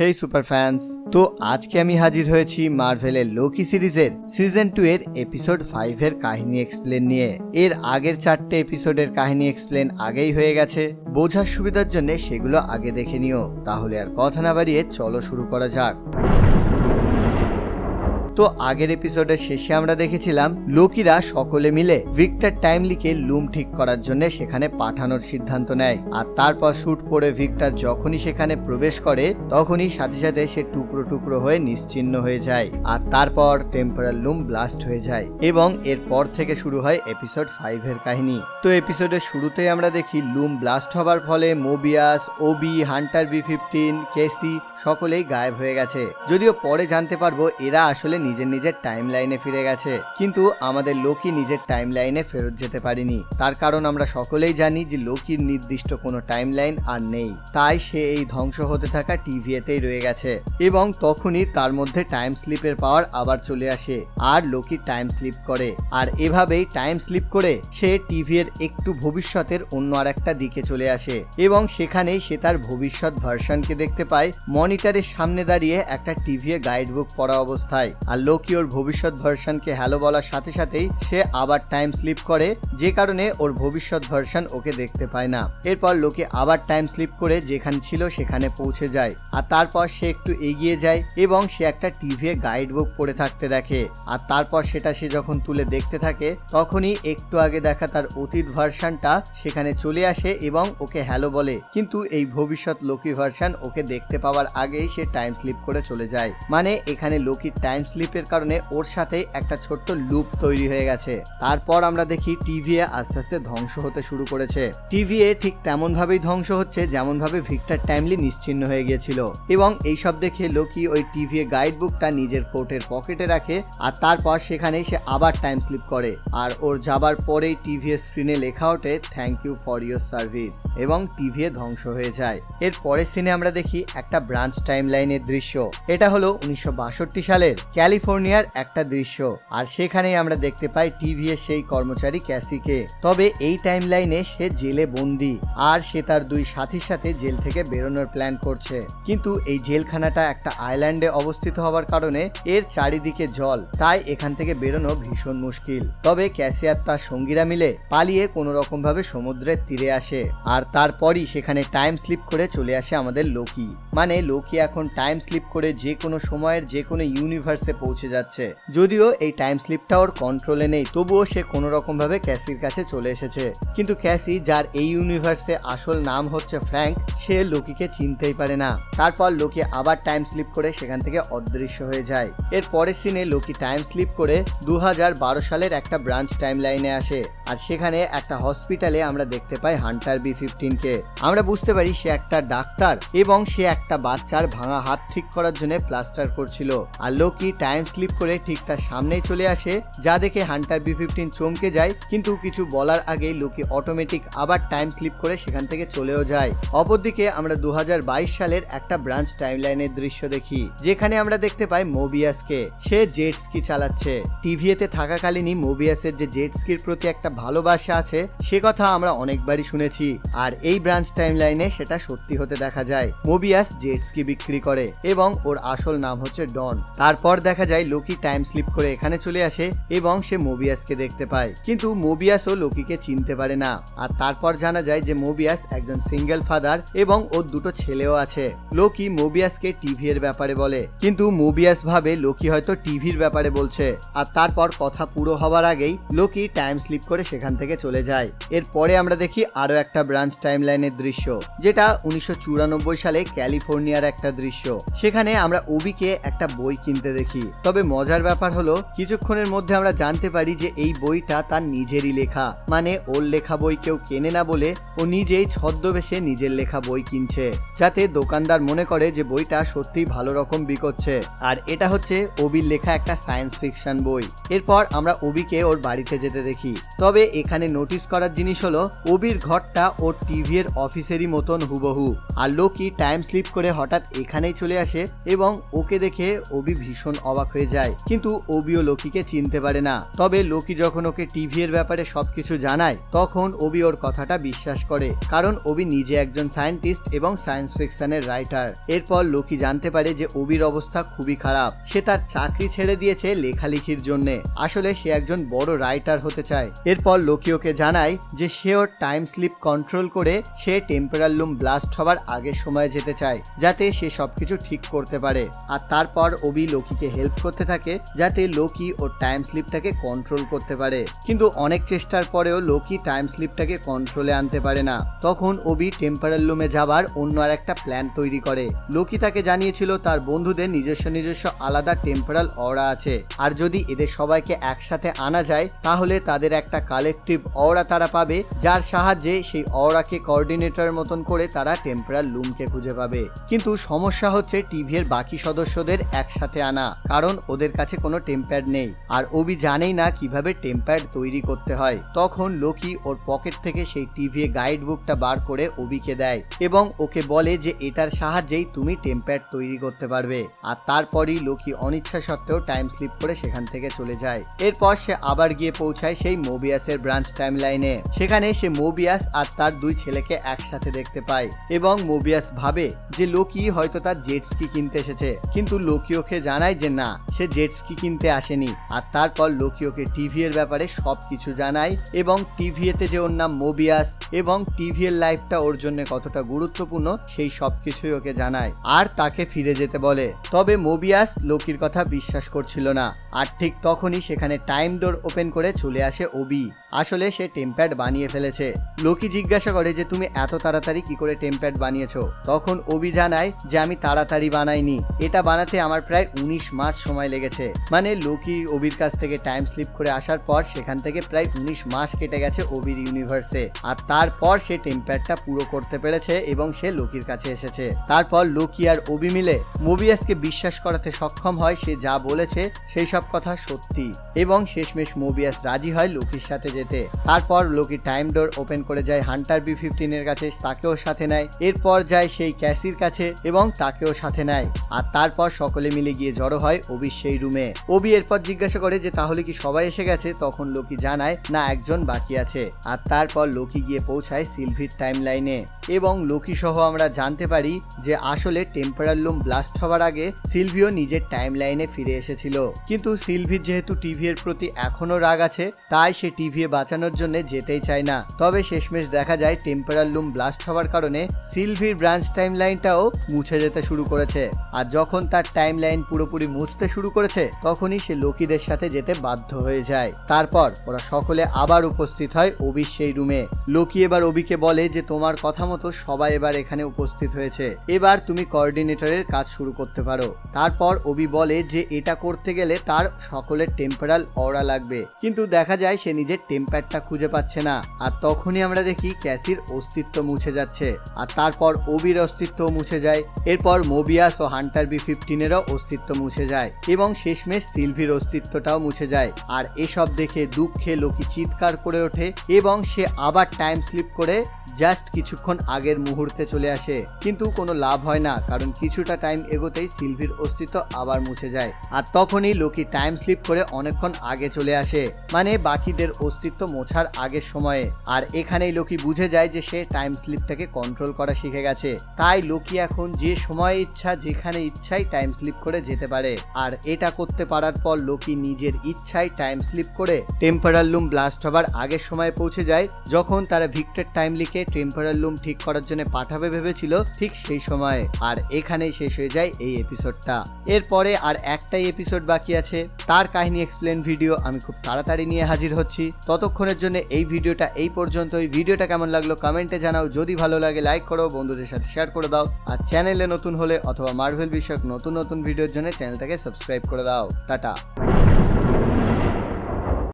হেই super fans তো আজকে আমি হাজির হয়েছি মার্ভেলের লোকি সিরিজের সিজন টু এর এপিসোড ফাইভ এর কাহিনী এক্সপ্লেন নিয়ে। এর আগের চারটে এপিসোডের কাহিনী এক্সপ্লেন আগেই হয়ে গেছে। বোঝার সুবিধার জন্য সেগুলো আগে দেখে নিও। তাহলে আর কথা না বাড়িয়ে চলো শুরু করা যাক। তো আগের এপিসোডের শেষে আমরা দেখেছিলাম লোকিরা সকলে মিলে ভিক্টর টাইমলিকে লুম ঠিক করার জন্য সেখানে পাঠানোর সিদ্ধান্ত নেয়। আর তারপর শুট পরে ভিক্টর যখনই সেখানে প্রবেশ করে, তখনই সাথে সাথে সে টুকরো টুকরো হয়ে নিশ্চিহ্ন হয়ে যায়। আর তারপর টেম্পোরাল লুম ব্লাস্ট হয়ে যায় এবং এরপর থেকে শুরু হয় এপিসোড ফাইভ এর কাহিনী। তো এপিসোডের শুরুতেই আমরা দেখি লুম ব্লাস্ট হবার ফলে Mobius OB Hunter B fifteen Casey সকলেই গায়েব হয়ে গেছে। যদিও পরে জানতে পারব এরা আসলে নিজের নিজের টাইম লাইনে ফিরে গেছে। কিন্তু আমাদের লোকি নিজের টাইম লাইনে ফেরত যেতে পারিনি। তার কারণ আমরা সকলেই জানি যে লোকির নির্দিষ্ট কোনো টাইম লাইন আর নেই। তাই সে এই ধ্বংস হতে থাকা টিভিএতেই রয়ে গেছে। এবং তখনই তার মধ্যে টাইম স্লিপের পাওয়ার আবার চলে আসে। আর লোকি টাইম স্লিপ করে। আর এভাবেই টাইম স্লিপ করে সে টিভি এর একটু ভবিষ্যতের অন্য আর একটা দিকে চলে আসে। এবং সেখানেই সে তার ভবিষ্যৎ ভার্সনকে দেখতে পায়। মনিটরের সামনে দাঁড়িয়ে একটা টিভি গাইড বুক পড়া অবস্থায়। আর লোকি ওর ভবিষ্যৎ ভার্সনকে হ্যালো বলার সাথে সাথেই সে আবার টাইম স্লিপ করে, যে কারণে ওর ভবিষ্যৎ ভার্সন ওকে দেখতে পায় না। এরপর লোকে আবার টাইম স্লিপ করে যেখানে ছিল সেখানে পৌঁছে যায়। আর তারপর সে একটু এগিয়ে যায় এবং সে একটা টিভি গাইড বুক পড়ে থাকতে দেখে। আর তারপর সেটা সে যখন তুলে দেখতে থাকে, তখনই একটু আগে দেখা তার অতীত ভার্সনটা সেখানে চলে আসে এবং ওকে হ্যালো বলে। কিন্তু এই ভবিষ্যৎ লোকি ভার্সন ওকে দেখতে পাওয়ার আগেই সে টাইম স্লিপ করে চলে যায়। মানে এখানে লোকির টাইম স্লিপের কারণে ওর সাথে একটা ছোট্ট লুপ তৈরি হয়ে গেছে। তারপর আমরা দেখি টিভিএ আস্তে আস্তে ধ্বংস হতে শুরু করেছে। টিভিএ ঠিক তেমন ভাবেই ধ্বংস হচ্ছে যেমন ভাবে ভিক্টর টাইমলি নিশ্চিন্ন হয়ে গিয়েছিল। এবং এইসব দেখে লোকি ওই টিভিএ গাইড বুকটা নিজের কোটের পকেটে রাখে আর তারপর সেখানেই সে আবার টাইম স্লিপ করে। আর ওর যাবার পরেই টিভি টিভিএ স্ক্রিনে লেখা ওঠে thank you for your service এবং টিভিএ ধ্বংস হয়ে যায়। এর পরের সিনে আমরা দেখি একটা ব্রাঞ্চ টাইম লাইনের দৃশ্য। এটা হলো উনিশশো বাষট্টি সালের ক্যালিফোর্নিয়ার একটা দৃশ্য। আর সেখানেই আমরা দেখতে পাই টিভিএ সেই কর্মচারী ক্যাসিকে। তবে এই টাইম লাইনে সে জেলে বন্দি। আর সে তার দুই সাথীর সাথে জেল থেকে বেরোনোর প্ল্যান করছে। কিন্তু এই জেলখানাটা একটা আইল্যান্ডে অবস্থিত হওয়ার কারণে এর চারিদিকে জল। তাই এখান থেকে বেরোনো ভীষণ মুশকিল। তবে ক্যাসিয়ার তার সঙ্গীরা মিলে পালিয়ে কোনো রকম ভাবে সমুদ্রের তীরে আসে। আর তারপরই সেখানে টাইম স্লিপ করে চলে আসে আমাদের লোকি। মানে লোকি এখন টাইম স্লিপ করে যে কোনো সময়ের যে কোনো ইউনিভার্সে পৌঁছে যাচ্ছে। যদিও এই টাইম স্লিপটা ওর কন্ট্রোলে নেই, তবুও সে কোনো রকম ভাবে ক্যাসির কাছে চলে এসেছে। কিন্তু ক্যাসি, যার এই ইউনিভার্সে আসল নাম হচ্ছে ফ্র্যাঙ্ক সে লোকিকে চিনতেই পারে না। তারপর লোকি আবার টাইম স্লিপ করে সেখান থেকে অদৃশ্য হয়ে যায়। এর পরের সিনে লোকি টাইম স্লিপ করে দু হাজার বারো সালের একটা ব্রাঞ্চ টাইম লাইনে আসে। আর সেখানে একটা হসপিটালে আমরা দেখতে পাই হান্টার বি ফিফটিনকে আমরা বুঝতে পারি সে একটা ডাক্তার এবং সে একটা বাচ্চার ভাঙা হাত ঠিক করার জন্য প্লাস্টার করছিল। আর লোকি টাইম স্লিপ করে ঠিক তার সামনেই চলে আসে, যা দেখে হান্টার বি ফিফটিন চমকে যায়, কিন্তু কিছু বলার আগেই লোকি অটোমেটিক আবার টাইম স্লিপ করে সেখান থেকে চলেও যায়। অপরদিকে আমরা দু সালের একটা ব্রাঞ্চ টাইম লাইনের দৃশ্য দেখি, যেখানে আমরা দেখতে পাই মোবিয়াসকে সে জেট স্কি চালাচ্ছে। টিভিএতে থাকাকালীনই মোবিয়াসের যে জেট স্কির প্রতি একটা ভালোবাসা আছে, সে কথা আমরা অনেকবারই শুনেছি, আর এই ব্রাঞ্চ টাইম লাইনে সেটা সত্যি হতে দেখা যায়। মোবিয়াস জেট স্কি বিক্রি করে এবং ওর আসল নাম হচ্ছে ডন তারপর দেখা যায় লোকি টাইম স্লিপ করে এখানে চলে আসে এবং সে মোবিয়াসকে দেখতে পায়। কিন্তু মোবিয়াসও লোকিকে চিনতে পারে না। আর তারপর জানা যায় যে মোবিয়াস একজন সিঙ্গেল ফাদার এবং ওর দুটো ছেলেও আছে। লোকি মোবিয়াসকে টিভি এর ব্যাপারে বলে। কিন্তু মোবিয়াস ভাবে লোকি হয়তো টিভির ব্যাপারে বলছে। আর তারপর কথা পুরো হওয়ার আগেই লোকি টাইম স্লিপ করে সেখান থেকে চলে যায়। এরপরে আমরা দেখি আরও একটা ব্রাঞ্চ টাইম লাইনের দৃশ্য, যেটা উনিশশো চুরানব্বই সালে ক্যালিফোর্নিয়ার একটা দৃশ্য। সেখানে আমরা ওবিকে একটা বই কিনতে দেখি। তবে মজার ব্যাপার হলো, কিছুক্ষণের মধ্যে আমরা জানতে পারি যে এই বইটা তার নিজেরই লেখা। মানে ওর লেখা বই কেউ কেনে না বলে ও নিজেই ছদ্মবেশে নিজের লেখা বই কিনছে। যাতে দোকানদার মনে করে যে বইটা সত্যিই ভালো রকম বিকোচ্ছে আর এটা হচ্ছে ওবির লেখা একটা সায়েন্স ফিকশন বই। এরপর আমরা ওবিকে ওর বাড়িতে যেতে দেখি। তবে এখানে নোটিস করার জিনিস হলো, ওবির ঘরটা ওর টিভি এর অফিসেরই মতন হুবহু। আর লোকি টাইম স্লিপ করে হঠাৎ এখানেই চলে আসে এবং ওকে দেখে ওবি ভীষণ অবাক হয়ে যায়। কিন্তু ওবিও লোকিকে চিনতে পারে না। তবে লোকি যখন ওকে টিভি এর ব্যাপারে সবকিছু জানায়, তখন ওবি ওর কথাটা বিশ্বাস করে। কারণ ওবি নিজে একজন সায়েন্টিস্ট এবং সায়েন্স ফিকশনের রাইটার। এরপর লোকি জানতে পারে যে ওবির অবস্থা খুবই খারাপ। সে তার চাকরি ছেড়ে দিয়েছে লেখালেখির জন্য। আসলে সে একজন বড় রাইটার হতে চায়। এরপর লোকি ওকে জানায় যে সে ওর টাইম স্লিপ কন্ট্রোল করে সে টেম্পোরাল লুম ব্লাস্ট হবার আগের সময় যেতে চায়। যাতে সে সবকিছু ঠিক করতে পারে। আর তারপর ওবি লোকিকে হেল্প করতে থাকে, যাতে লোকি ও টাইম স্লিপটাকে কন্ট্রোল করতে পারে। কিন্তু অনেক চেষ্টার পরেও লোকি টাইম স্লিপটাকে কন্ট্রোলে আনতে পারে না। তখন ওবি টেম্পারাল লুমে যাবার অন্য আর একটা প্ল্যান তৈরি করে। লোকি তাকে জানিয়েছিল, তার বন্ধুদের নিজস্ব নিজস্ব আলাদা টেম্পারাল অরা আছে। আর যদি এদের সবাইকে একসাথে আনা যায়, তাহলে তাদের একটা কালেকটিভ অরা তারা পাবে, যার সাহায্যে সেই অরাকে কোঅর্ডিনেটরের মতন করে তারা টেম্পারাল লুমকে খুঁজে পাবে। কিন্তু সমস্যা হচ্ছে টিভির বাকি সদস্যদের একসাথে আনা, কারণ ওদের কাছে কোনো টেম্প্যাড নেই। আর ওবি জানেই না কীভাবে টেম্প্যাড তৈরি করতে হয়। তখন লোকি ওর পকেট থেকে সেই টিভি গাইড বুকটা বার করে ওবিকে দেয় এবং ওকে বলে যে এটার সাহায্যেই তুমি টেম্প্যাড তৈরি করতে পারবে। আর তারপরই লোকি অনিচ্ছা সত্ত্বেও টাইম স্লিপ করে সেখান থেকে চলে যায়। এরপর সে আবার গিয়ে পৌঁছায় সেই মোবিয়াসের ব্রাঞ্চ টাইম লাইনে সেখানে সে মোবিয়াস আর তার দুই ছেলেকে একসাথে দেখতে পায় এবং মোবিয়াস ভাবে যে লোকি হয়তো তার জেট স্কি কিনতে এসেছে। কিন্তু লোকি ওকে জানায় যে না, সে জেট স্কি কিনতে আসেনি। আর তারপর লোকি ওকে টিভি এর ব্যাপারে সব কিছু জানায় এবং টিভিএতে যে ওর নাম মোবিয়াস এবং টিভি এর লাইফটা ওর জন্য কতটা গুরুত্বপূর্ণ, সেই সব কিছুই ওকে জানায়। আর তাকে ফিরে যেতে বলে। তবে মোবিয়াস লোকির কথা বিশ্বাস করছিল না। আর ঠিক তখনই সেখানে টাইম ডোর ওপেন করে চলে আসে ওবি আসলে সে টেম্প্যাড বানিয়ে ফেলেছে। লোকি জিজ্ঞাসা করে যে, তুমি এত তাড়াতাড়ি কি করে টেম্প্যাড বানিয়েছো? তখন ওবি জানায় যে আমি তাড়াতাড়ি বানাইনি। এটা বানাতে আমার প্রায় উনিশ মাস সময় লেগেছে। মানে লোকি ওবির কাছ থেকে টাইম স্লিপ করে আসার পর সেখান থেকে প্রায় উনিশ মাস কেটে গেছে ওবির ইউনিভার্সে আর তারপর সে টেম্প্যাডটা পুরো করতে পেরেছে এবং সে লোকির কাছে এসেছে। তারপর লোকি আর ওবি মিলে মোবিয়াসকে বিশ্বাস করাতে সক্ষম হয়, সে যা বলেছে সেই সব কথা সত্যি। এবং শেষমেশ মোবিয়াস রাজি হয় লোকির সাথে যেতে। তারপর লোকি টাইম ডোর ওপেন করে যায় হান্টার বি ফিফটিনের কাছে, তাকেও সাথে নেয়। এরপর যায় সেই ক্যাসির কাছে এবং তাকেও সাথে নেয়। আর তারপর সকলে মিলে গিয়ে জড়ো হয় ওবির সেই রুমে। ওবি এরপর জিজ্ঞাসা করে যে, তাহলে কি সবাই এসে গেছে? তখন লোকি জানায়, না, একজন বাকি আছে। আর তারপর লোকি গিয়ে পৌঁছায় সিলভির টাইম লাইনে এবং লোকি সহ আমরা জানতে পারি যে, আসলে টেম্পারাল লুম ব্লাস্ট হওয়ার আগে সিলভিও নিজের টাইম লাইনে ফিরে এসেছিল। কিন্তু সিলভির যেহেতু টিভি এর প্রতি এখনও রাগ আছে, তাই সে টিভি বাঁচানোর জন্য যেতেই চায় না। তবে শেষমেশ দেখা যায়, টেম্পারাল লুম ব্লাস্ট হওয়ার কারণে সিলভির ব্রাঞ্চ টাইম লাইনটাও মুছে যেতে শুরু করেছে। আর যখন তার টাইম লাইন পুরোপুরি মুছতে শুরু করেছে, তখনই সে লোকিদের সাথে যেতে বাধ্য হয়ে যায়। তারপর ওরা সকলে আবার উপস্থিত হয় অবির সেই রুমে। লোকি এবার অবিকে বলে যে, তোমার কথা মতো সবাই এবার এখানে উপস্থিত হয়েছে। এবার তুমি কোঅর্ডিনেটরের কাজ শুরু করতে পারো। তারপর অবি বলে যে, এটা করতে গেলে তার সকলের টেম্পারাল অরা লাগবে। কিন্তু দেখা যায় সে নিজের টেম্পারটা খুঁজে পাচ্ছে না। আর তখনই আমরা দেখি ক্যাসির অস্তিত্ব মুছে যাচ্ছে। আর তারপর ওবির অস্তিত্ব মুছে যায়। এরপর মোবিয়াস ও হান্টার বি ফিফটিনেরও অস্তিত্ব মুছে যায় এবং শেষমেশ সিলভির অস্তিত্বটাও মুছে যায়। আর এসব দেখে দুঃখে লোকি চিৎকার করে ওঠে এবং সে আবার টাইম স্লিপ করে জাস্ট কিছুক্ষণ আগের মুহূর্তে চলে আসে। কিন্তু কোনো লাভ হয় না, কারণ কিছুটা টাইম এগোতেই সিলভির অস্তিত্ব আবার মুছে যায়। আর তখনই লোকি টাইম স্লিপ করে অনেকক্ষণ আগে চলে আসে মানে বাকিদের অস্তিত্ব মোছার আগের সময়ে। আর এখানেই লোকি বুঝে যায় যে সে টাইম স্লিপটাকে কন্ট্রোল করা শিখে গেছে। তাই লোকি এখন যে সময় ইচ্ছা, যেখানে ইচ্ছাই টাইম স্লিপ করে যেতে পারে। আর এটা করতে পারার পর লোকি নিজের ইচ্ছায় টাইম স্লিপ করে টেম্পারাল লুম ব্লাস্ট হবার আগের সময় পৌঁছে যায়, যখন তারা ভিক্টর টাইম লিখে টেম্পারাল লুম ঠিক করার জন্য পাঠাবে ভেবেছিল ঠিক সেই সময়। আর এখানেই শেষ হয়ে যায় এই এপিসোডটা এরপরে আর একটাই এপিসোড বাকি আছে। তার কাহিনী এক্সপ্লেন ভিডিও আমি খুব তাড়াতাড়ি নিয়ে হাজির হচ্ছি। ততক্ষণের জন্য এই ভিডিওটা এই পর্যন্ত এই ভিডিওটা কেমন লাগল কমেন্টে জানাও। যদি ভালো লাগে লাইক করো, বন্ধুদের সাথে শেয়ার করে দাও। আর চ্যানেলে নতুন হলে অথবা মার্ভেল বিষয়ক নতুন নতুন ভিডিওর জন্য চ্যানেলটাকে সাবস্ক্রাইব করে দাও। টাটা।